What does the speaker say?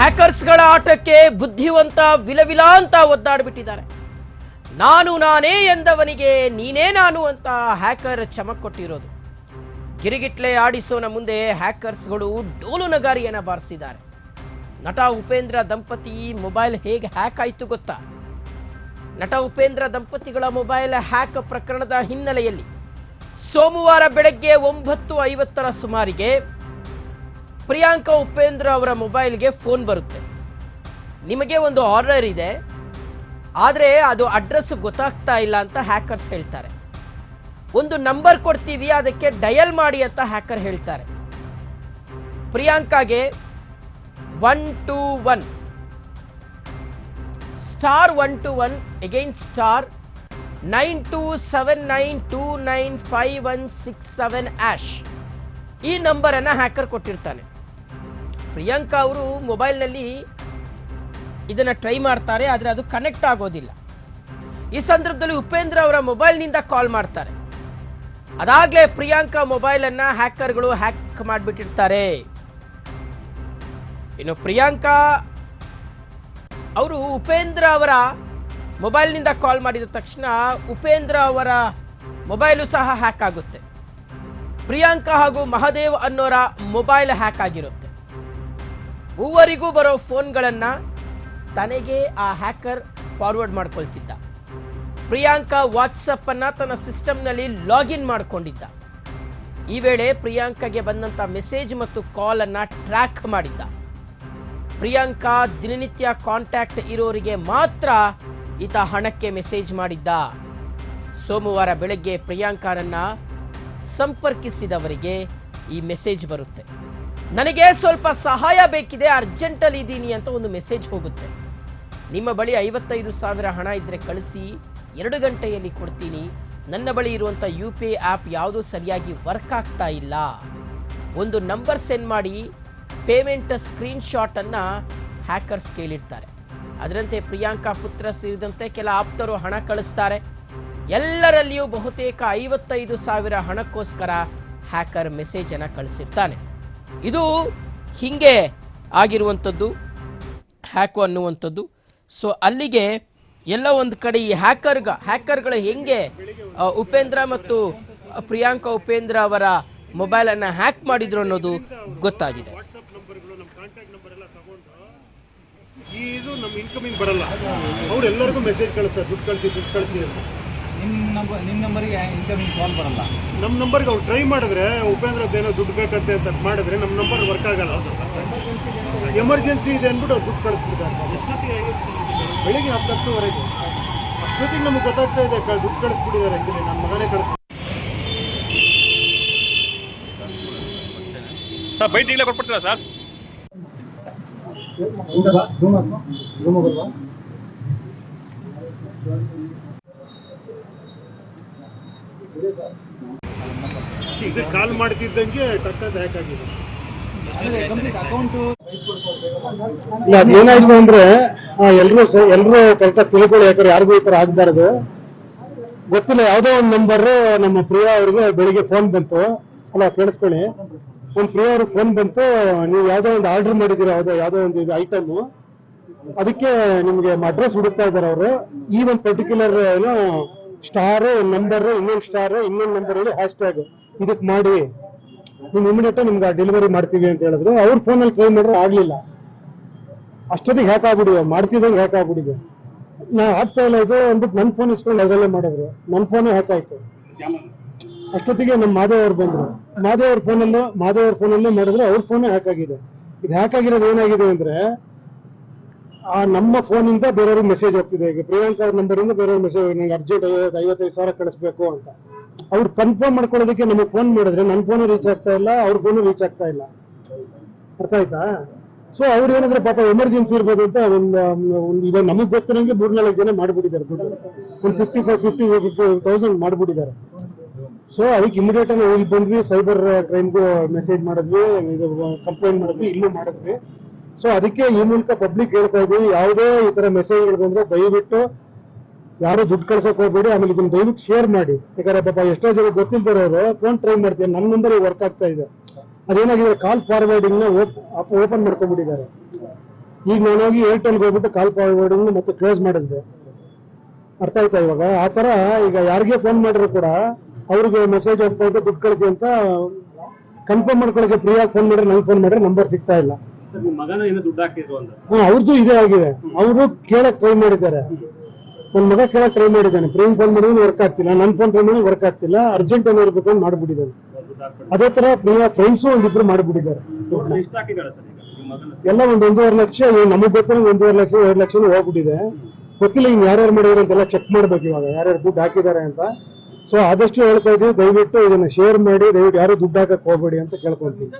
ಹ್ಯಾಕರ್ಸ್ಗಳ ಆಟಕ್ಕೆ ಬುದ್ಧಿವಂತ ವಿಲವಿಲ ಅಂತ ಒದ್ದಾಡ್ಬಿಟ್ಟಿದ್ದಾರೆ. ನಾನು ನಾನೇ ಎಂದವನಿಗೆ ನೀನೇ ನಾನು ಅಂತ ಹ್ಯಾಕರ್ ಚಮಕ್ ಕೊಟ್ಟಿರೋದು ಕಿರಿಗಿಟ್ಲೆ ಆಡಿಸೋನ ಮುಂದೆ ಹ್ಯಾಕರ್ಸ್ಗಳು ಡೋಲು ನಗಾರಿಯನ್ನು ಬಾರಿಸಿದ್ದಾರೆ. ನಟ ಉಪೇಂದ್ರ ದಂಪತಿ ಮೊಬೈಲ್ ಹೇಗೆ ಹ್ಯಾಕ್ ಆಯ್ತು ಗೊತ್ತಾ? ನಟ ಉಪೇಂದ್ರ ದಂಪತಿಗಳ ಮೊಬೈಲ್ ಹ್ಯಾಕ್ ಪ್ರಕರಣದ ಹಿನ್ನೆಲೆಯಲ್ಲಿ ಸೋಮವಾರ ಬೆಳಗ್ಗೆ ಒಂಬತ್ತು ಐವತ್ತರ ಸುಮಾರಿಗೆ ಪ್ರಿಯಾಂಕಾ ಉಪೇಂದ್ರ ಅವರ ಮೊಬೈಲ್ಗೆ ಫೋನ್ ಬರುತ್ತೆ. ನಿಮಗೆ ಒಂದು ಆರ್ಡರ್ ಇದೆ. ಆದರೆ ಅದು ಅಡ್ರೆಸ್ ಗೊತ್ತಾಗ್ತಾ ಇಲ್ಲ ಅಂತ ಹ್ಯಾಕರ್ಸ್ ಹೇಳ್ತಾರೆ. ಒಂದು ನಂಬರ್ ಕೊಡ್ತೀವಿ, ಅದಕ್ಕೆ ಡಯಲ್ ಮಾಡಿ ಅಂತ ಹ್ಯಾಕರ್ ಹೇಳ್ತಾರೆ. ಪ್ರಿಯಾಂಕಾಗೆ one two one. Star one two one again star nine two seven nine two nine five one six seven hash ಈ ನಂಬರನ್ನು ಹ್ಯಾಕರ್ ಕೊಟ್ಟಿರ್ತಾನೆ. ಪ್ರಿಯಾಂಕಾ ಅವರು ಮೊಬೈಲ್ನಲ್ಲಿ ಇದನ್ನು ಟ್ರೈ ಮಾಡ್ತಾರೆ, ಆದರೆ ಅದು ಕನೆಕ್ಟ್ ಆಗೋದಿಲ್ಲ. ಈ ಸಂದರ್ಭದಲ್ಲಿ ಉಪೇಂದ್ರ ಅವರ ಮೊಬೈಲ್ನಿಂದ ಕಾಲ್ ಮಾಡ್ತಾರೆ. ಅದಾಗಲೇ ಪ್ರಿಯಾಂಕಾ ಮೊಬೈಲನ್ನು ಹ್ಯಾಕರ್ಗಳು ಹ್ಯಾಕ್ ಮಾಡಿಬಿಟ್ಟಿರ್ತಾರೆ. ಇನ್ನು ಪ್ರಿಯಾಂಕಾ ಅವರು ಉಪೇಂದ್ರ ಅವರ ಮೊಬೈಲ್ನಿಂದ ಕಾಲ್ ಮಾಡಿದ ತಕ್ಷಣ ಉಪೇಂದ್ರ ಅವರ ಮೊಬೈಲು ಸಹ ಹ್ಯಾಕ್ ಆಗುತ್ತೆ. ಪ್ರಿಯಾಂಕಾ ಹಾಗೂ ಮಹದೇವ್ ಅನ್ನೋರ ಮೊಬೈಲ್ ಹ್ಯಾಕ್ ಆಗಿರುತ್ತೆ. ಮೂವರಿಗೂ ಬರೋ ಫೋನ್ಗಳನ್ನು ತನಗೆ ಆ ಹ್ಯಾಕರ್ ಫಾರ್ವರ್ಡ್ ಮಾಡ್ಕೊಳ್ತಿದ್ದ. ಪ್ರಿಯಾಂಕಾ ವಾಟ್ಸಪ್ ಅನ್ನ ತನ್ನ ಸಿಸ್ಟಮ್ನಲ್ಲಿ ಲಾಗಿನ್ ಮಾಡಿಕೊಂಡಿದ್ದ. ಈ ವೇಳೆ ಪ್ರಿಯಾಂಕಾಗೆ ಬಂದಂಥ ಮೆಸೇಜ್ ಮತ್ತು ಕಾಲ್ ಅನ್ನ ಟ್ರ್ಯಾಕ್ ಮಾಡಿದ್ದ. ಪ್ರಿಯಾಂಕಾ ದಿನನಿತ್ಯ ಕಾಂಟ್ಯಾಕ್ಟ್ ಇರೋರಿಗೆ ಮಾತ್ರ ಈತ ಹಣಕ್ಕೆ ಮೆಸೇಜ್ ಮಾಡಿದ್ದ. ಸೋಮವಾರ ಬೆಳಗ್ಗೆ ಪ್ರಿಯಾಂಕಾರನ್ನ ಸಂಪರ್ಕಿಸಿದವರಿಗೆ ಈ ಮೆಸೇಜ್ ಬರುತ್ತೆ. ನನಗೆ ಸ್ವಲ್ಪ ಸಹಾಯ ಬೇಕಿದೆ, ಅರ್ಜೆಂಟಲ್ಲಿ ಇದ್ದೀನಿ ಅಂತ ಒಂದು ಮೆಸೇಜ್ ಹೋಗುತ್ತೆ. ನಿಮ್ಮ ಬಳಿ ಐವತ್ತೈದು ಸಾವಿರ ಹಣ ಇದ್ದರೆ ಕಳಿಸಿ, ಎರಡು ಗಂಟೆಯಲ್ಲಿ ಕೊಡ್ತೀನಿ. ನನ್ನ ಬಳಿ ಇರುವಂಥ ಯು ಪಿ ಐ ಆ್ಯಪ್ ಯಾವುದೂ ಸರಿಯಾಗಿ ವರ್ಕ್ ಆಗ್ತಾ ಇಲ್ಲ. ಒಂದು ನಂಬರ್ ಸೆಂಡ್ ಮಾಡಿ, ಪೇಮೆಂಟ್ ಸ್ಕ್ರೀನ್ ಶಾಟನ್ನು ಹ್ಯಾಕರ್ಸ್ ಕೇಳಿರ್ತಾರೆ. ಅದರಂತೆ ಪ್ರಿಯಾಂಕಾ ಪುತ್ರ ಸೇರಿದಂತೆ ಕೆಲ ಆಪ್ತರು ಹಣ ಕಳಿಸ್ತಾರೆ. ಎಲ್ಲರಲ್ಲಿಯೂ ಬಹುತೇಕ ಐವತ್ತೈದು ಸಾವಿರ ಹಣಕ್ಕೋಸ್ಕರ ಹ್ಯಾಕರ್ ಮೆಸೇಜನ್ನು ಕಳಿಸಿರ್ತಾನೆ. ಇದು ಹಿಂಗೆ ಆಗಿರುವಂಥದ್ದು, ಹ್ಯಾಕು ಅನ್ನುವಂಥದ್ದು. ಸೊ ಅಲ್ಲಿಗೆ ಎಲ್ಲ ಒಂದು ಕಡೆ ಈ ಹ್ಯಾಕರ್ಗ, ಹ್ಯಾಕರ್ಗಳು ಹೆಂಗೆ ಉಪೇಂದ್ರ ಮತ್ತು ಪ್ರಿಯಾಂಕಾ ಉಪೇಂದ್ರ ಅವರ ಮೊಬೈಲನ್ನು ಹ್ಯಾಕ್ ಮಾಡಿದ್ರು ಅನ್ನೋದು ಗೊತ್ತಾಗಿದೆ. ಇದು ನಮ್ಮ ಇನ್ಕಮಿಂಗ್ ಬರಲ್ಲ. ಅವ್ರು ಎಲ್ಲರಿಗೂ ಮೆಸೇಜ್ ಕಳಿಸ್ತಾರೆ, ದುಡ್ಡು ಕಳಿಸಿ ದುಡ್ಡು ಕಳಿಸಿ ನಿಮ್ಮ ನಂಬರ್ ನಿಮ್ಮ ನಂಬರಿಗೆ ಇನ್ಕಮಿಂಗ್ ಕಾಲ್ ಬರಲ್ಲ. ನಮ್ಮ ನಂಬರ್ಗೆ ಅವ್ರು ಟ್ರೈ ಮಾಡಿದ್ರೆ ಉಪೇಂದ್ರದ್ದೇನೋ ದುಡ್ಡು ಬೇಕಂತೆ ಅಂತ ಮಾಡಿದ್ರೆ ನಮ್ಮ ನಂಬರ್ ವರ್ಕ್ ಆಗಲ್ಲ. ಎಮರ್ಜೆನ್ಸಿ ಇದೆ ಅಂದ್ಬಿಟ್ಟು ಅವ್ರು ದುಡ್ಡು ಕಳಿಸ್ಬಿಡ್ತಾರೆ. ಬೆಳಿಗ್ಗೆ ಹತ್ತು ಹತ್ತುವರೆಗೆ ಅಷ್ಟೊತ್ತಿಗೆ ನಮ್ಗೆ ಗೊತ್ತಾಗ್ತಾ ಇದೆ ಕ- ದುಡ್ಡು ಕಳಿಸ್ಬಿಟ್ಟಿದ್ದಾರೆ ಆ್ಯಕ್ಚುಲಿ ನಮ್ಮ ಮಗನೇ ಕಳಿಸ್ ಸರ್ ಬೈಟ್ ಈಗಲೇ ಕೊಟ್ಬಿಡ್ತೀರಾ ಸರ್? ಈಗ ಕಾಲ್ ಮಾಡ್ತಿದ್ದಂಗೆ ಟಕ್ಕದ ಹ್ಯಾಕ್ ಆಗಿದೆ. ಇಲ್ಲ ಅದೇನಾಯ್ತು ಅಂದ್ರೆ ಎಲ್ಲರೂ ಎಲ್ಲರೂ ಕರೆಕ್ಟಾಗಿ ತಿಳ್ಕೊಳ್ಳಿ, ಯಾಕಂದ್ರೆ ಯಾರಿಗೂ ಈ ತರ ಆಗ್ಬಾರ್ದು. ಗೊತ್ತಿಲ್ಲ, ಯಾವ್ದೋ ಒಂದು ನಂಬರ್ ನಮ್ಮ ಪ್ರಿಯಾ ಅವ್ರಿಗೆ ಬೆಳಿಗ್ಗೆ ಫೋನ್ ಬಂತು. ಅಲ್ಲ, ಕೇಳಿಸ್ಕೊಳ್ಳಿ. ಒಂದು ಪ್ರಿಯಾ ಅವ್ರಿಗೆ ಫೋನ್ ಬಂತು, ನೀವು ಯಾವ್ದೋ ಒಂದು ಆರ್ಡರ್ ಮಾಡಿದ್ದೀರಾ, ಯಾವ್ದೋ ಯಾವ್ದೋ ಒಂದು ಇದು ಐಟಮ್ ಅದಕ್ಕೆ ನಿಮ್ಗೆ ಅಡ್ರೆಸ್ ಹುಡುಕ್ತಾ ಇದಾರೆ ಅವರು. ಈ ಒಂದು ಪರ್ಟಿಕ್ಯುಲರ್ ಏನೋ ಸ್ಟಾರ್, ನಂಬರ್, ಇನ್ನೊಂದು ಸ್ಟಾರ್, ಇನ್ನೊಂದು ನಂಬರ್ ಅಲ್ಲಿ ಹ್ಯಾಶ್ ಟ್ಯಾಗ್ ಇದಕ್ಕೆ ಮಾಡಿ. ನೀವು ಇಮಿಡಿಯೇಟ್ ನಿಮ್ಗೆ ಡೆಲಿವರಿ ಮಾಡ್ತೀವಿ ಅಂತ ಹೇಳಿದ್ರು. ಅವ್ರ ಫೋನಲ್ಲಿ ಟ್ರೈ ಮಾಡಿದ್ರೆ ಆಗ್ಲಿಲ್ಲ. ಅಷ್ಟೊತ್ತಿಗೆ ಹ್ಯಾಕ್ ಆಗ್ಬಿಡಿದೆ ಮಾಡ್ತಿದ್ದಂಗೆ ಹ್ಯಾಕ್ ಆಗ್ಬಿಡಿದೆ ನಾ ಆಗ್ತಾ ಇಲ್ಲ ಇದು ಅಂದ್ಬಿಟ್ಟು ನನ್ನ ಫೋನ್ ಇಸ್ಕೊಂಡು ಅದರಲ್ಲೇ ಮಾಡಿದ್ರು. ನನ್ನ ಫೋನೇ ಹ್ಯಾಕ್ ಆಯ್ತು. ಅಷ್ಟೊತ್ತಿಗೆ ನಮ್ಮ ಮಾದೇವ್ ಅವ್ರು ಬಂದ್ರು. ಮಾದೇವ್ ಅವ್ರ ಫೋನಲ್ಲೂ ಮಾದೇವ್ ಅವ್ರ ಫೋನಲ್ಲೇ ಮಾಡಿದ್ರೆ ಅವ್ರ ಫೋನೇ ಹ್ಯಾಕ್ ಆಗಿದೆ. ಇದು ಹ್ಯಾಕ್ ಆಗಿರೋದು ಏನಾಗಿದೆ ಅಂದ್ರೆ ಆ, ನಮ್ಮ ಫೋನಿಂದ ಬೇರೆಯವ್ರಿಗೆ ಮೆಸೇಜ್ ಹೋಗ್ತಿದೆ. ಈಗ ಪ್ರಿಯಾಂಕಾ ಅವ್ರ ನಂಬರಿಂದ ಬೇರೆಯವ್ರಿಗೆ ಮೆಸೇಜ್ ನಂಗೆ ಅರ್ಜೆಂಟ್ ಐವತ್ತೈದು ಸಾವಿರ ಕಳಿಸ್ಬೇಕು ಅಂತ. ಅವ್ರು ಕನ್ಫರ್ಮ್ ಮಾಡ್ಕೊಳ್ಳೋದಕ್ಕೆ ನಮಗೆ ಫೋನ್ ಮಾಡಿದ್ರೆ ನನ್ನ ಫೋನು ರೀಚ್ ಆಗ್ತಾ ಇಲ್ಲ, ಅವ್ರ ಫೋನು ರೀಚ್ ಆಗ್ತಾ ಇಲ್ಲ. ಅರ್ಥ ಆಯ್ತಾ? ಸೊ ಅವ್ರು ಏನಾದ್ರೆ ಪಾಪ ಎಮರ್ಜೆನ್ಸಿ ಇರ್ಬೋದು ಅಂತ ಒಂದು ಈಗ ನಮಗ್ ಗೊತ್ತಿರಂಗೆ ಮೂರ್ನಾಲ್ಕು ಜನ ಮಾಡ್ಬಿಟ್ಟಿದ್ದಾರೆ ದುಡ್ಡು. ಒಂದು ಫಿಫ್ಟಿ ಫೈವ್ ಫಿಫ್ಟಿ ತೌಸಂಡ್ ಮಾಡ್ಬಿಟ್ಟಿದ್ದಾರೆ. ಸೊ ಅದಕ್ಕೆ ಇಮಿಡಿಯೇಟ್ ಆಗಿ ಇಲ್ಲಿ ಬಂದ್ವಿ ಸೈಬರ್ ಕ್ರೈಮ್ಗೂ ಮೆಸೇಜ್ ಮಾಡಿದ್ವಿ, ಇದು ಕಂಪ್ಲೇಂಟ್ ಮಾಡಿದ್ವಿ, ಇಲ್ಲೂ ಮಾಡಿದ್ವಿ. ಸೊ ಅದಕ್ಕೆ ಈ ಮೂಲಕ ಪಬ್ಲಿಕ್ ಹೇಳ್ತಾ ಇದ್ದೀವಿ, ಯಾವುದೇ ಈ ತರ ಮೆಸೇಜ್ಗಳು ಬಂದ್ರೆ ದಯವಿಟ್ಟು ಯಾರು ದುಡ್ಡು ಕಳ್ಸಕ್ ಹೋಗ್ಬೇಡಿ, ಆಮೇಲೆ ಇದನ್ನ ದಯವಿಟ್ಟು ಶೇರ್ ಮಾಡಿ. ಯಾಕಂದ್ರೆ ಪಾಪ ಎಷ್ಟೋ ಜನ ಗೊತ್ತಿಲ್ದಿರೋರು ಫೋನ್ ಟ್ರೈ ಮಾಡ್ತೀನಿ ನನ್ನ ಮುಂದೆ ವರ್ಕ್ ಆಗ್ತಾ ಇದೆ. ಅದೇನಾಗಿದೆ ಕಾಲ್ ಫಾರ್ವರ್ಡಿಂಗ್ನ ಓಪನ್ ಮಾಡ್ಕೊಂಡ್ಬಿಟ್ಟಿದ್ದಾರೆ. ಈಗ ನಾನು ಹೋಗಿ ಏರ್ಟೆಲ್ಗೆ ಹೋಗ್ಬಿಟ್ಟು ಕಾಲ್ ಫಾರ್ವರ್ಡಿಂಗ್ ಮತ್ತೆ ಕ್ಲೋಸ್ ಮಾಡಿದ್ದೆ. ಅರ್ಥ ಆಯ್ತಾ ಇವಾಗ? ಆ ತರ ಈಗ ಯಾರಿಗೆ ಫೋನ್ ಮಾಡಿದ್ರು ಕೂಡ ಅವ್ರಿಗೆ ಮೆಸೇಜ್ ಹೋಗ್ತಾ ಇದೆ ದುಡ್ಡು ಕಳಿಸಿ ಅಂತ ಕನ್ಫರ್ಮ್ ಮಾಡ್ಕೊಳಕ್ಕೆ ಫ್ರೀಯಾಗಿ ಫೋನ್ ಮಾಡಿದ್ರೆ ನಂಗೆ ಫೋನ್ ಮಾಡಿದ್ರೆ ನಂಬರ್ ಸಿಗ್ತಾ ಇಲ್ಲ. ಹಾ ಅವ್ರದ್ದು ಇದೇ ಆಗಿದೆ. ಅವರು ಕೇಳಕ್ ಟ್ರೈ ಮಾಡಿದ್ದಾರೆ. ನನ್ನ ಮಗ ಕೇಳಕ್ ಟ್ರೈ ಮಾಡಿದ್ದಾನೆ. ಪ್ರೇಮ್ ಫೋನ್ ಮಾಡಿದ್ರೆ ವರ್ಕ್ ಆಗ್ತಿಲ್ಲ. ನನ್ನ ಫೋನ್ ಟ್ರೈ ಮಾಡಿದ್ರೆ ವರ್ಕ್ ಆಗ್ತಿಲ್ಲ. ಅರ್ಜೆಂಟ್ ಏನೋ ಇರ್ಬೇಕು ಅಂತ ಮಾಡ್ಬಿಟ್ಟಿದ್ದಾರೆ. ಅದೇ ತರ ಪ್ರಿಯಾ ಫ್ರೆಂಡ್ಸು ಒಂದಿಬ್ರು ಮಾಡ್ಬಿಟ್ಟಿದ್ದಾರೆ. ಎಲ್ಲ ಒಂದ್ ಒಂದೂವರೆ ಲಕ್ಷ ನಮಗ್ ಗೊತ್ತಿರೋ ಒಂದೂವರೆ ಲಕ್ಷ ಎರಡು ಲಕ್ಷ ಹೋಗ್ಬಿಟ್ಟಿದೆ. ಗೊತ್ತಿಲ್ಲ ಹಿಂಗ್ ಯಾರ್ಯಾರು ಮಾಡಿದ್ರು ಅಂತೆಲ್ಲ ಚೆಕ್ ಮಾಡ್ಬೇಕು ಇವಾಗ. ಯಾರ್ಯಾರು ದುಡ್ಡು ಹಾಕಿದ್ದಾರೆ ಅಂತ. ಸೊ ಆದಷ್ಟು ಹೇಳ್ತಾ ಇದೀವಿ ದಯವಿಟ್ಟು ಇದನ್ನ ಶೇರ್ ಮಾಡಿ. ದಯವಿಟ್ಟು ಯಾರು ದುಡ್ಡು ಹಾಕಕ್ ಹೋಗ್ಬೇಡಿ ಅಂತ ಕೇಳ್ಕೊಂತೀವಿ.